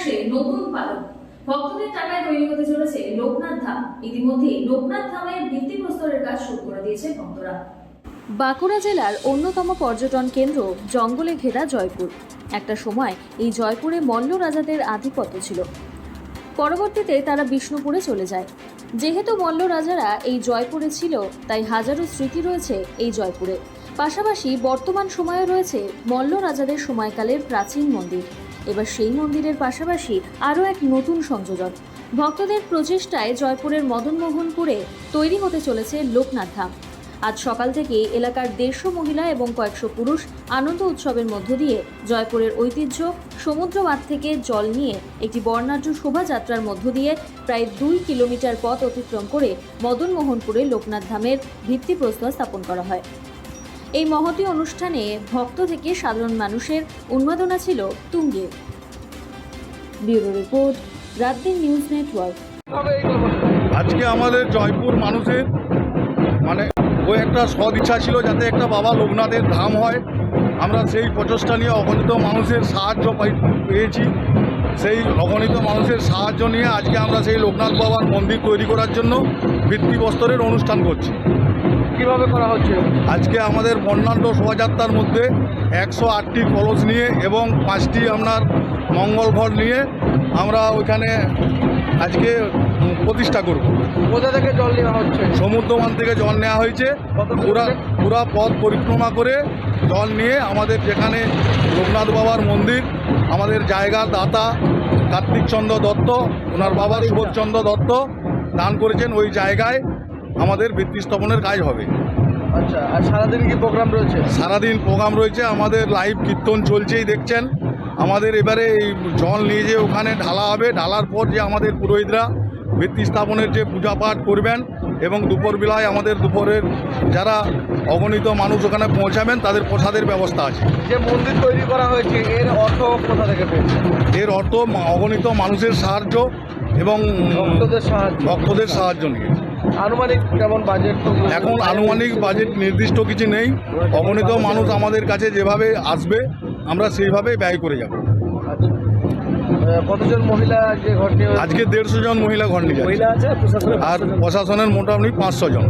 আসে নতুন পালক। ভক্তদের টাকায় তৈরি হতে চলেছে লোকনাথ ধাম। ইতিমধ্যেই লোকনাথ ধামের ভিত্তিপ্রস্তরের কাজ শুরু করে দিয়েছে ভক্তরা। বাঁকুড়া জেলার অন্যতম পর্যটন কেন্দ্র জঙ্গলে ঘেরা জয়পুর। একটা সময় এই জয়পুরে মল্ল রাজাদের আধিপত্য ছিল। পরবর্তীতে তারা বিষ্ণুপুরে চলে যায়। যেহেতু মল্ল রাজারা এই জয়পুরে ছিল, তাই হাজারো স্মৃতি রয়েছে এই জয়পুরে। পাশাপাশি বর্তমান সময়ে রয়েছে মল্ল রাজাদের সময়কালের প্রাচীন মন্দির। এবার সেই মন্দিরের পাশাপাশি আরও এক নতুন সংযোজন। ভক্তদের প্রচেষ্টায় জয়পুরের মদনমোহনপুরে তৈরি হতে চলেছে লোকনাথ ধাম। আজ সকাল থেকে এলাকার দেড়শো মহিলা এবং কয়েকশো পুরুষ আনন্দ উৎসবের মধ্য দিয়ে জয়পুরের ঐতিহ্য সমুদ্র মাঠ থেকে জল নিয়ে একটি বর্ণাঢ্য শোভাযাত্রার মধ্য দিয়ে প্রায় দুই কিলোমিটার পথ অতিক্রম করে মদনমোহনপুরে লোকনাথ ধামের ভিত্তিপ্রস্তর স্থাপন করা হয়। এই মহতী অনুষ্ঠানে ভক্ত থেকে সাধারণ মানুষের উন্মাদনা ছিল তুঙ্গে। ব্যুরো রিপোর্ট, রাতদিন নিউজ নেটওয়ার্ক। আজকে আমাদের জয়পুর মানুষের মানে ওই একটা সদ ইচ্ছা ছিল যাতে একটা বাবা লোকনাথের ধাম হয়। আমরা সেই প্রচেষ্টা নিয়ে অগণিত মানুষের সাহায্য পাই- পেয়েছি। সেই অগণিত মানুষের সাহায্য নিয়ে আজকে আমরা সেই লোকনাথ বাবার মন্দির তৈরি করার জন্য ভিত্তিবস্তরের অনুষ্ঠান করছি। কীভাবে করা হচ্ছে? আজকে আমাদের বর্ণাঢ্য শোভাযাত্রার মধ্যে একশো আটটি কলস নিয়ে এবং পাঁচটি আপনার মঙ্গল ঘর নিয়ে আমরা ওইখানে আজকে প্রতিষ্ঠা করব। কোথা থেকে জল নেওয়া হচ্ছে? সমুদ্রমান থেকে জল নেওয়া হয়েছে। পুরা পুরা পথ পরিক্রমা করে জল নিয়ে আমাদের যেখানে লোকনাথ বাবার মন্দির আমাদের জায়গার দাতা কার্তিক চন্দ্র দত্ত ওনার বাবা সুবোধচন্দ্র দত্ত দান করেছেন ওই জায়গায়। আমাদের ভিত্তি স্থাপনের কাজ হবে। আচ্ছা আর সারাদিন কি প্রোগ্রাম রয়েছে? সারাদিন প্রোগ্রাম রয়েছে আমাদের লাইভ কীর্তন চলছেই দেখছেন। আমাদের এবারে এই জল নিয়ে যে ওখানে ঢালা হবে ঢালার পর যে আমাদের পুরোহিতরা ভিত্তি স্থাপনের যে পূজা পাঠ করবেন এবং দুপুরবেলায় আমাদের দুপুরের যারা অগণিত মানুষ ওখানে পৌঁছাবেন তাদের প্রসাদের ব্যবস্থা আছে। যে মন্দির তৈরি করা হয়েছে এর অর্থ কোথা থেকে পেয়েছে? এর অর্থ অগণিত মানুষের সাহায্য এবং ভক্তদের সাহায্য। ভক্তদের সাহায্য নিয়ে। আনুমানিক কেমন বাজেট এখন আনুমানিক বাজেট নির্দিষ্ট কিছু নেই। অগণিত মানুষ আমাদের কাছে যেভাবে আসবে আমরা সেইভাবে ব্যয় করে যাব। আচ্ছা। কতজন মহিলা যে ঘর নিয়ে আজকে দেড়শো জন মহিলা ঘর নিয়ে আর প্রশাসনের মোটামুটি পাঁচশো জন।